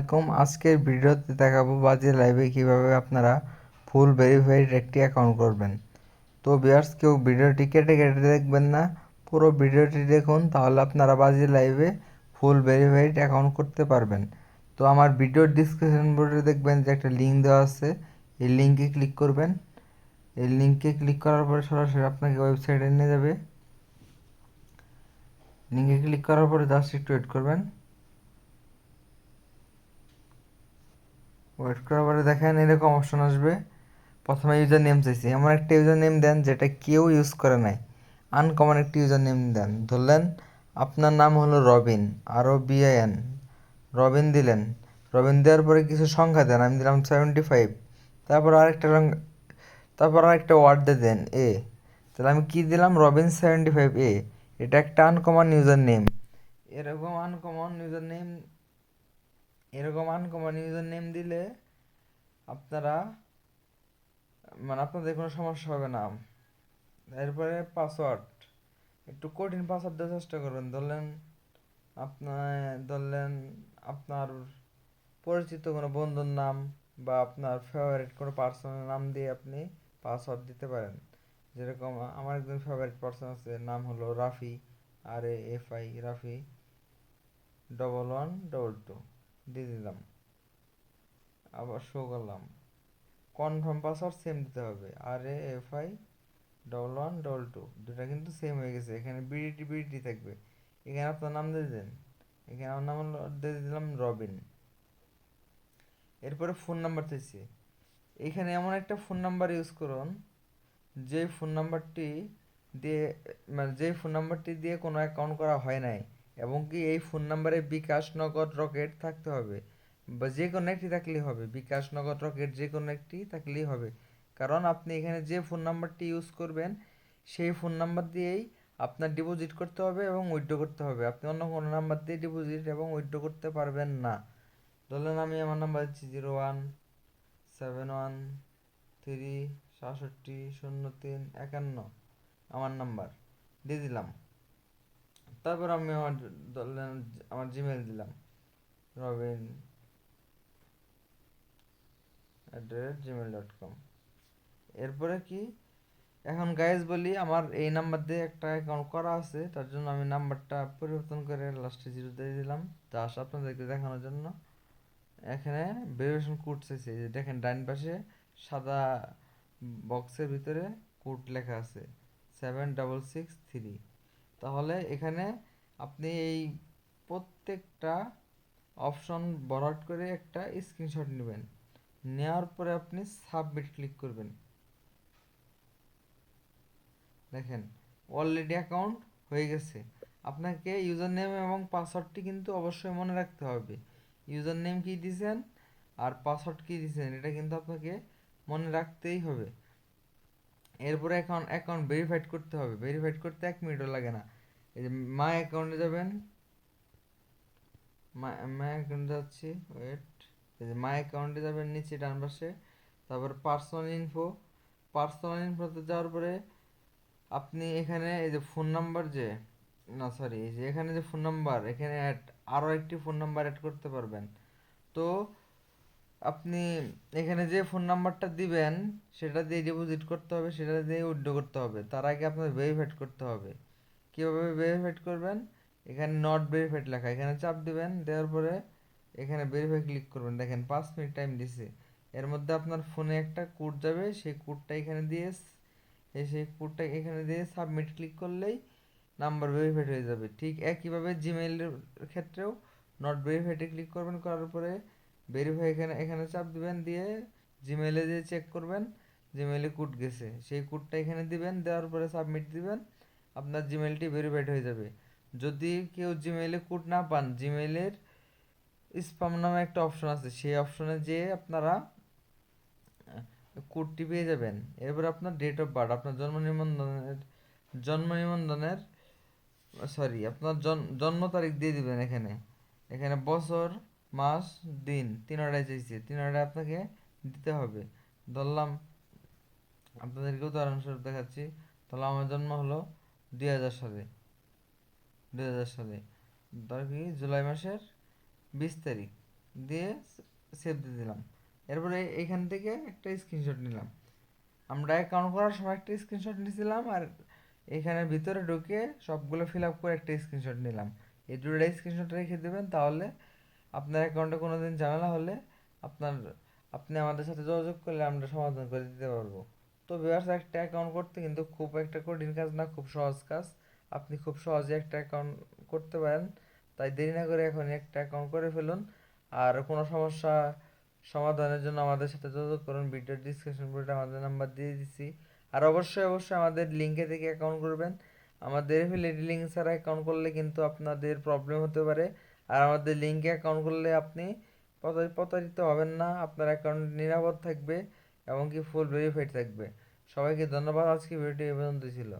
আসসালামাইকুম আজকের ভিডিওতে দেখাবো বাজে লাইভে কীভাবে আপনারা ফুল ভেরিফাইড একটি অ্যাকাউন্ট করবেন। তো বিয়ার্স কেউ ভিডিওটি কেটে কেটে দেখবেন না, পুরো ভিডিওটি দেখুন, তাহলে আপনারা বাজে লাইভে ফুল ভেরিফাইড অ্যাকাউন্ট করতে পারবেন। তো আমার ভিডিওর ডিসক্রিপশন বোর্ডে দেখবেন যে একটা লিঙ্ক দেওয়া আছে, এই লিঙ্কে ক্লিক করবেন। এই লিঙ্কে ক্লিক করার পরে সরাসরি আপনাকে ওয়েবসাইটে নিয়ে যাবে। লিঙ্কে ক্লিক করার পরে জাস্ট একটু ওয়েট করবেন। ওয়েট করার পরে দেখেন এরকম অপশন আসবে। প্রথমে ইউজার নেম চাইছি। এমন একটা ইউজার নেম দেন যেটা কেউ ইউজ করে নাই। আনকমন একটি ইউজার নেম দেন। ধরলেন আপনার নাম হলো রবিন আরও বিআইএন রবিন দিলেন। রবিন দেওয়ার পরে কিছু সংখ্যা দেন। আমি দিলাম সেভেন্টি ফাইভ তারপর আরেকটা রং, তারপর আরেকটা ওয়ার্ড দিয়ে দেন এ তাহলে আমি কী দিলাম? রবিন সেভেন্টি ফাইভ এ এটা একটা আনকমন ইউজার নেম এরকম আনকমন ইউজার নেম এরকম আনকমন ইউজার নেম দিলে আপনারা মানে আপনাদের কোনো সমস্যা হবে না। এরপরে পাসওয়ার্ড একটু কঠিন পাসওয়ার্ড দেওয়ার চেষ্টা করবেন। ধরলেন আপনার ধরলেন আপনার পরিচিত কোনো বন্ধুর নাম বা আপনার ফেভারিট কোনো পার্সনের নাম দিয়ে আপনি পাসওয়ার্ড দিতে পারেন। যেরকম আমার একজন ফেভারিট পার্সন আছে, নাম হলো Rafi R A F I Rafi double one double two দিয়ে দিলাম। আবার শো করলাম। কনফার্ম পাসওয়ার্ড সেম দিতে হবে। R A F I double one double two দুটা কিন্তু সেম হয়ে গেছে। এখানে বিডিটি বিডিটি থাকবে। এখানে আপনার নাম দিয়ে দেন। এখানে আমার নাম দিয়ে দিলাম রবিন। এরপরে ফোন নাম্বার চাইছি এখানে এমন একটা ফোন নাম্বার ইউজ করুন যে ফোন নাম্বারটি দিয়ে মানে যে ফোন নাম্বারটি দিয়ে কোনো অ্যাকাউন্ট করা হয় নাই। এবং কি এই ফোন নাম্বারে বিকাশ নগদ রকেট থাকতে হবে। বা যে কোনো একটি থাকলেই হবে, বিকাশ নগদ রকেট যে কোনো একটি থাকলেই হবে। কারণ আপনি এখানে যে ফোন নাম্বারটি ইউজ করবেন, সেই ফোন নাম্বার দিয়েই আপনার ডিপোজিট করতে হবে এবং উইথড্র করতে হবে। আপনি অন্য কোনো নাম্বার দিয়ে ডিপোজিট এবং উইথড্র করতে পারবেন না। ধরলেন আমি আমার নাম্বার দিচ্ছি zero one seven one three সাতষট্টি, শূন্য তিন, একান্ন। আমার নাম্বার দিয়ে দিলাম। তারপর আমি আমার আমার জিমেল দিলাম। Robin at Gmail dot com এরপরে কি? এখন গাইজ বলি, আমার এই নাম্বার দিয়ে একটা অ্যাকাউন্ট করা আছে, তার জন্য আমি নাম্বারটা পরিবর্তন করে লাস্টে জিরো দিয়ে দিলাম। জাস্ট আপনাদেরকে দেখানোর জন্য। এখানে ভেরিফিকেশন কোড চাইছে দেখেন ডান পাশে সাদা বক্সের ভিতরে কোড লেখা আছে সেভেন ডাবল সিক্স থ্রি তাহলে এখানে আপনি এই প্রত্যেকটা অপশন বরাট করে একটা স্ক্রিনশট নেবেন। নেওয়ার পরে আপনি সাবমিট ক্লিক করবেন। দেখেন অলরেডি অ্যাকাউন্ট হয়ে গেছে। আপনাকে ইউজার নেম এবং পাসওয়ার্ডটি কিন্তু অবশ্যই মনে রাখতে হবে। ইউজার নেম কী দিয়েছেন আর পাসওয়ার্ড কী দিয়েছেন, এটা কিন্তু আপনাকে মনে রাখতেই হবে। এরপরে অ্যাকাউন্ট অ্যাকাউন্ট ভেরিফাইড করতে হবে। ভেরিফাইড করতে এক মিনিটও লাগে না। এই যে মাই অ্যাকাউন্টে যাবেন। মাই অ্যাকাউন্টে যাচ্ছি ওয়েট এই যে মাই অ্যাকাউন্টে যাবেন নিচে ডান পাশে। তারপর পার্সোনাল ইনফো পার্সোনাল ইনফোতে যাওয়ার পরে আপনি এখানে এই যে ফোন নাম্বার যে, না সরি এই যে এখানে যে ফোন নাম্বার এখানে অ্যাড আরও একটি ফোন নাম্বার অ্যাড করতে পারবেন। তো আপনি এখানে যে ফোন নাম্বারটা দিবেন, সেটা দিয়ে ডিপোজিট করতে হবে, সেটা দিয়ে উইথড্র করতে হবে। তার আগে আপনার ভেরিফাইড করতে হবে। কীভাবে ভেরিফাইড করবেন? এখানে নট ভেরিফাইড লেখা, এখানে চাপ দিবেন, দেওয়ার পরে এখানে ভেরিফাই ক্লিক করবেন। দেখেন, পাঁচ মিনিট টাইম দিছে। এর মধ্যে আপনার ফোনে একটা কোড যাবে, সেই কোডটা এখানে দিয়ে সেই কোডটা এখানে দিয়ে সাবমিট ক্লিক করলেই নাম্বার ভেরিফাইড হয়ে যাবে। ঠিক একইভাবে জিমেইলের ক্ষেত্রেও নট ভেরিফাইডে ক্লিক করবেন, করার পরে ভেরিফাই এখানে এখানে চাপ দিবেন দিয়ে জিমেইলে দিয়ে চেক করবেন জিমেইলে কোড গেছে। সেই কোডটা এখানে দিবেন, দেওয়ার পরে সাবমিট দিবেন, আপনার জিমেইলটি ভেরিফাইড হয়ে যাবে। যদি কেউ জিমেইলে কোড না পান জিমেইলের স্পাম নামে একটা অপশন আছে। সেই অপশনে যেয়ে আপনারা কোডটি পেয়ে যাবেন। এরপর আপনার ডেট অফ বার্থ আপনার জন্ম নিবন্ধনের জন্ম নিবন্ধনের সরি আপনার জন্ম তারিখ দিয়ে দিবেন এখানে। এখানে বছর মাস, দিন। তিনটায় চাইছে। তিনটায় আপনাকে দিতে হবে। ধরলাম আপনাদেরকে উদাহরণস্বরূপ দেখাচ্ছি। তাহলে আমার জন্ম হলো দুই হাজার সালে। দুই হাজার সালে। ধর কি, জুলাই মাসের বিশ তারিখ। দিয়ে সেভ দিয়ে দিলাম। এরপরে এইখান থেকে একটা স্ক্রিনশট নিলাম। আমরা অ্যাকাউন্ট করার সময় একটা স্ক্রিনশট নিয়েছিলাম আর এখানের ভিতরে ঢুকে সবগুলো ফিল আপ করে একটা স্ক্রিনশট নিলাম। এই দুটো স্ক্রিনশট রেখে দেবেন, তাহলে আপনার অ্যাকাউন্টে কোনো দিন ঝামেলা হলে আপনার, আপনি আমাদের সাথে যোগাযোগ করলে আমরা সমাধান করে দিতে পারব। তো ভিউয়ার্স একটা অ্যাকাউন্ট করতে কিন্তু খুব একটা কঠিন কাজ না, খুব সহজ কাজ। আপনি খুব সহজে একটা অ্যাকাউন্ট করতে পারেন। তাই দেরি না করে এখন একটা অ্যাকাউন্ট করে ফেলুন। আর কোনো সমস্যা সমাধানের জন্য আমাদের সাথে যোগাযোগ করুন। ভিডিওর ডিসক্রিপশন বোর্ডে আমাদের নাম্বার দিয়ে দিচ্ছি আর অবশ্যই অবশ্যই আমাদের লিঙ্কে থেকে অ্যাকাউন্ট করবেন। আমাদের এফিলিয়েট লিঙ্ক ছাড়া অ্যাকাউন্ট করলে কিন্তু আপনাদের প্রবলেম হতে পারে। আর আমাদের লিঙ্কে অ্যাকাউন্ট করলে আপনি প্রতারিত হবেন না, আপনার অ্যাকাউন্ট নিরাপদ থাকবে এবং কি ফুল ভেরিফাইড থাকবে। সবাইকে ধন্যবাদ, আজকে ভিডিওটি এই পর্যন্ত ছিল।